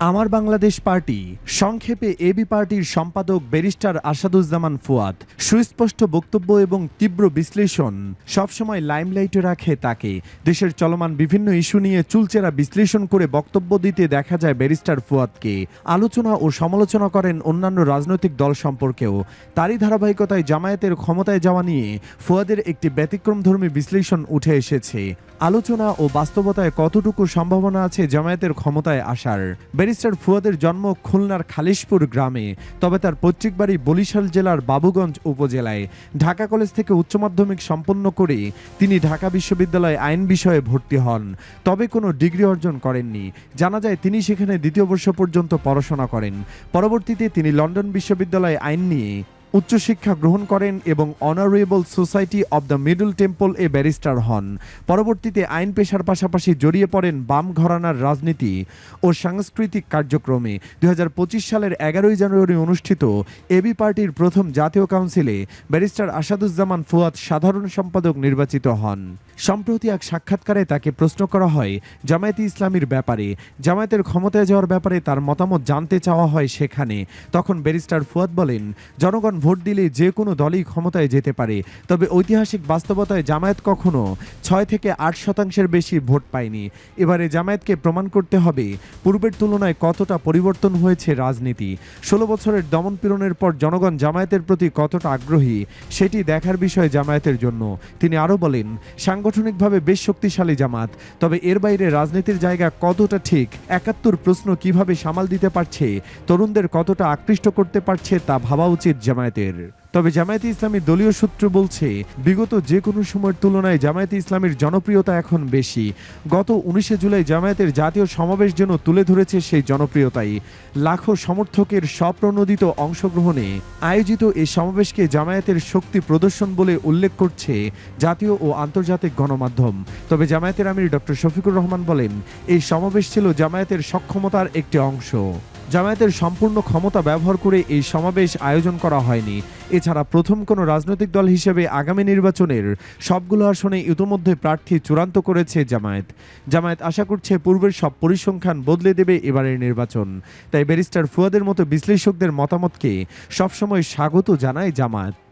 আমার বাংলাদেশ পার্টি, সংক্ষেপে এবি পার্টির সম্পাদক ব্যারিস্টার আসাদুজ্জামান ফুয়াদ। সুস্পষ্ট বক্তব্য এবং তীব্র বিশ্লেষণ সবসময় লাইমলাইটে রাখে তাকে। দেশের চলমান বিভিন্ন ইস্যু নিয়ে চুলচেরা বিশ্লেষণ করে বক্তব্য দিতে দেখা যায় ব্যারিস্টার ফুয়াদকে। আলোচনা ও সমালোচনা করেন অন্যান্য রাজনৈতিক দল সম্পর্কেও। তারই ধারাবাহিকতায় জামায়াতের ক্ষমতায় যাওয়া নিয়ে ফুয়াদের একটি ব্যতিক্রমধর্মী বিশ্লেষণ উঠে এসেছে। আলোচনা ও বাস্তবতায় কতটুকু সম্ভাবনা আছে জামায়াতের ক্ষমতায় আসার? ব্যারিস্টার ফুয়াদের জন্ম খুলনার খালিশপুর গ্রামে, তবে তার পৈতৃক বাড়ি বরিশাল জেলার বাবুগঞ্জ উপজেলায়। ঢাকা কলেজ থেকে উচ্চ মাধ্যমিক সম্পন্ন করে তিনি ঢাকা বিশ্ববিদ্যালয়ে আইন বিষয়ে ভর্তি হন, তবে কোনো ডিগ্রি অর্জন করেননি। জানা যায়, তিনি সেখানে দ্বিতীয় বর্ষ পর্যন্ত পড়াশোনা করেন। পরবর্তীতে তিনি লন্ডন বিশ্ববিদ্যালয়ে আইন নিয়ে উচ্চশিক্ষা গ্রহণ করেন এবং honourable society of the Middle Temple A barrister হন। পরবর্তীতে আইন পেশার পাশাপাশি জড়িয়ে পড়েন বাম ঘরানার রাজনীতি ও সাংস্কৃতিক কার্যক্রমে। দু হাজার পঁচিশ সালের এগারোই জানুয়ারি অনুষ্ঠিত এবি পার্টির প্রথম জাতীয় কাউন্সিলে ব্যারিস্টার আসাদুজ্জামান ফুয়াদ সাধারণ সম্পাদক নির্বাচিত হন। সম্প্রতি এক সাক্ষাৎকারে তাকে প্রশ্ন করা হয়, জামায়াতে ইসলামীর ব্যাপারে, জামায়াতের ক্ষমতায় যাওয়ার ব্যাপারে তার মতামত জানতে চাওয়া হয় সেখানে? তখন ব্যারিস্টার ফুয়াদ বলেন, জনগণ ভোট দিলে যে কোনো দলই ক্ষমতায় যেতে পারে। তবে ঐতিহাসিক বাস্তবতায় জামায়াত কখনো ছয় থেকে আট শতাংশের বেশি ভোট পায়নি। এবারে জামায়াতকে প্রমাণ করতে হবে পূর্বের তুলনায় কতটা পরিবর্তন হয়েছে রাজনীতি। ষোলো বছরের দমন পীড়নের পর জনগণ জামায়াতের প্রতি কতটা আগ্রহী, সেটি দেখার বিষয় জামায়াতের জন্য। তিনি আরও বলেন, সাংগঠনিকভাবে বেশ শক্তিশালী জামাত তবে এর বাইরে রাজনীতির জায়গা কতটা ঠিক, একাত্তর প্রশ্ন কীভাবে সামাল দিতে পারছে, তরুণদের কতটা আকৃষ্ট করতে পারছে তা ভাবা উচিত জামায়াতের। তবে জামায়াতে ইসলামী দলীয় সূত্র বলছে, বিগত যে কোনো সময়ের তুলনায় জামায়াতে ইসলামীর জনপ্রিয়তা এখন বেশি। গত উনিশে জুলাই জামায়াতের জাতীয় সমাবেশ যেন তুলে ধরেছে সেই জনপ্রিয়তাই। লাখো সমর্থকের স্বপ্রণোদিত অংশগ্রহণে আয়োজিত এই সমাবেশকে জামায়াতের শক্তি প্রদর্শন বলে উল্লেখ করছে জাতীয় ও আন্তর্জাতিক গণমাধ্যম। তবে জামায়াতের আমির ডক্টর শফিকুর রহমান বলেন, এই সমাবেশ ছিল জামায়াতের সক্ষমতার একটি অংশ। জামায়াতের সম্পূর্ণ ক্ষমতা ব্যবহার করে এই সমাবেশ আয়োজন করা হয়নি। এছাড়া প্রথম কোনো রাজনৈতিক দল হিসেবে আগামী নির্বাচনের সবগুলো আসনে ইতোমধ্যে প্রার্থী চূড়ান্ত করেছে জামায়াত। জামায়াত আশা করছে পূর্বের সব পরিসংখ্যান বদলে দেবে এবারের নির্বাচন। তাই ব্যারিস্টার ফুয়াদের মতো বিশ্লেষকদের মতামতকে সবসময় স্বাগত জানায় জামায়াত।